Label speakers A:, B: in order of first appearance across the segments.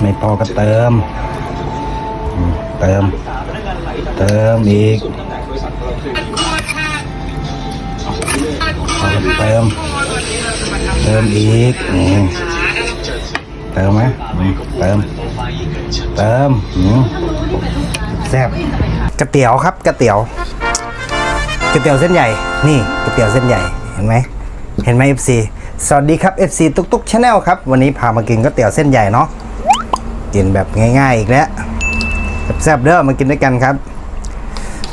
A: ไม่พอก็เติม เติม เติมอีกเติม เติมอีกอืมเติมไหมเติม เติมแซ่บก๋วยเตี๋ยวครับก๋วยเตี๋ยวก๋วยเตี๋ยวเส้นใหญ่ นี่ก๋วยเตี๋ยวเส้นใหญ่ เห็นไหม เห็นไหม FC สวัสดีครับ FC ตุกตุกชาแนลครับ วันนี้พามากินก๋วยเตี๋ยวเส้นใหญ่เนาะ กินแบบง่าย ๆ อีกแล้วแซ่บๆเด้อมากินด้วยกันครับ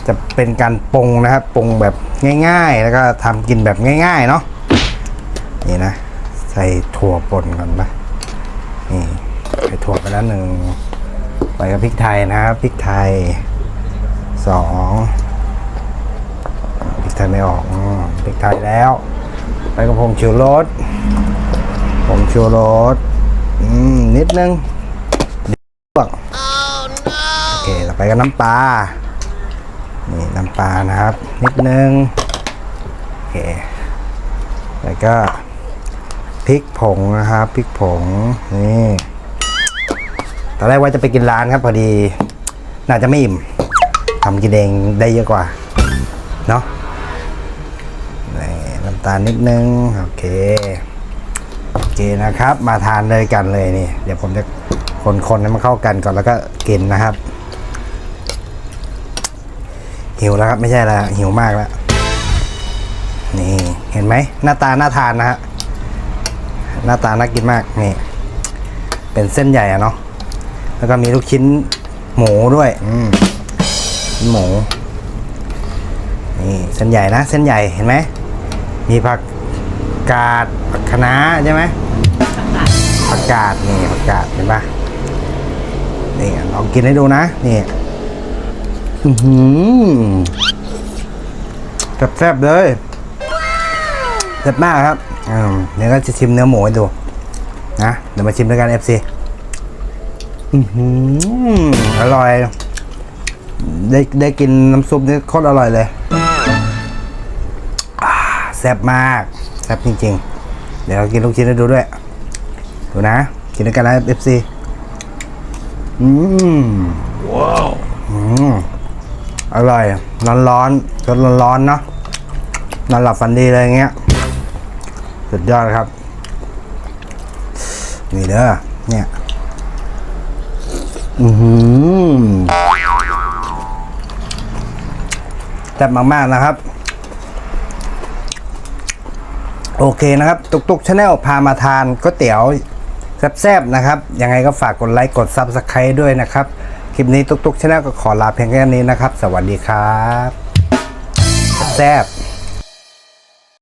A: จะเป็นการปรุงนะครับปรุงแบบง่าย ๆ แล้วก็ทำกินแบบง่าย ๆ เนาะนี่นะ ใส่ถั่วป่นก่อนปะนี่ใส่ถั่วไปแล้วหนึ่งไปกับพริกไทยนะครับพริกไทยสองพริกไทยไม่ออกอพริกไทยแล้ว ไปกับผงชูรสผงชูรสอืมนิดนึง ไปก็น้ำปลา นี่น้ำปลานะครับ นิดนึง โอเค แล้วก็พริกผงนะครับพริกผง นี่ ตอนแรกว่าจะไปกินร้านครับพอดี น่าจะไม่อิ่มทำกินเองได้เยอะกว่า เนาะนี่น้ำตาลนิดนึง โอเคโอเคนะครับ มาทานเลยกันเลยนี่ เดี๋ยวผมจะคนๆให้มันเข้ากันก่อนแล้วก็กินนะครับ หิวแล้วครับไม่ใช่แล้วหิวมากแล้วนี่เห็นไหมหน้าตาน่าทานนะฮะหน้าตาน่ากินมากนี่ เป็นเส้นใหญ่อะเนาะแล้วก็มีลูกชิ้นหมูด้วยอืมหมูนี่เส้นใหญ่นะ เส้นใหญ่เห็นไหมมีผักกาดผักคะน้าใช่ไหมผักกาดนี่ผักกาดเห็นปะนี่ลองกินให้ดูนะนี่ อือหือแซ่บๆเลยแซ่บมากครับเดี๋ยวก็จะชิมเนื้อหมูให้ดู นะเดี๋ยวมาชิมด้วยกัน FC อือหืออร่อย ได้ได้กินน้ำซุปนี่โคตรอร่อยเลยแซ่บมากแซ่บจริง ๆ เดี๋ยวกินลูกชิ้นให้ดูด้วย ดูนะ กินด้วยกันนะ FC อืมว้าว อร่อย ร้อนร้อนๆรสร้อนร้อนๆเนาะนอนหลับฝันดีเลยอย่างเงี้ย สุดยอดครับ นี่เด้อ เนี่ย อือหือแซ่บมาก ๆ นะครับ โอเคนะครับ ตุกตุกชาแนลพามาทานก๋วยเตี๋ยวแซ่บๆนะครับ ยังไงก็ฝากกดไลค์ กดซับสไคร b ์ด้วยนะครับ คลิปนี้ตุกตุกชาแนลก็ขอลาเพียงแค่นี้นะครับ สวัสดีครับ แซ่บ